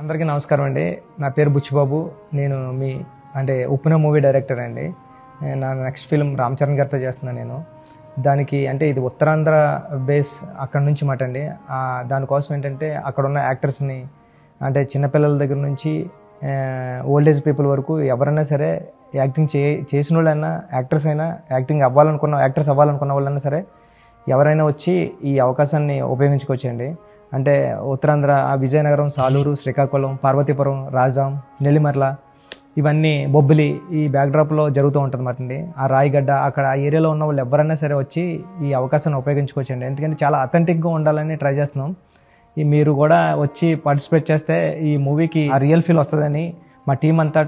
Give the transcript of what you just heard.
అందరికీ నమస్కారం అండి. నా పేరు బుచ్చిబాబు. నేను మీ అంటే ఉప్పున మూవీ డైరెక్టర్ అండి. నా నెక్స్ట్ ఫిల్మ్ రామ్ చరణ్ గారితో చేస్తున్నాను నేను. దానికి అంటే ఇది ఉత్తరాంధ్ర బేస్ అక్కడ నుంచి మాట అండి. దానికోసం ఏంటంటే అక్కడ ఉన్న యాక్టర్స్ని అంటే చిన్నపిల్లల దగ్గర నుంచి ఓల్డ్ ఏజ్ పీపుల్ వరకు ఎవరైనా సరే యాక్టింగ్ చే చేసిన వాళ్ళైనా యాక్టర్స్ అయినా యాక్టింగ్ అవ్వాలనుకున్న యాక్టర్స్ అవ్వాలనుకున్న వాళ్ళైనా సరే ఎవరైనా వచ్చి ఈ అవకాశాన్ని ఉపయోగించుకోవచ్చండి. అంటే ఉత్తరాంధ్ర ఆ విజయనగరం సాలూరు శ్రీకాకుళం పార్వతీపురం రాజాం నెల్లిమర్ల ఇవన్నీ బొబ్బిలి ఈ బ్యాక్డ్రాప్లో జరుగుతూ ఉంటుంది అన్నమాట అండి. ఆ రాయిగడ్డ అక్కడ ఆ ఏరియాలో ఉన్న వాళ్ళు ఎవరైనా సరే వచ్చి ఈ అవకాశాన్ని ఉపయోగించుకోవచ్చండి. ఎందుకంటే చాలా అథెంటిక్గా ఉండాలని ట్రై చేస్తున్నాం. ఈ మీరు కూడా వచ్చి పార్టిసిపేట్ చేస్తే ఈ మూవీకి ఆ రియల్ ఫీల్ వస్తుందని మా టీం అంతా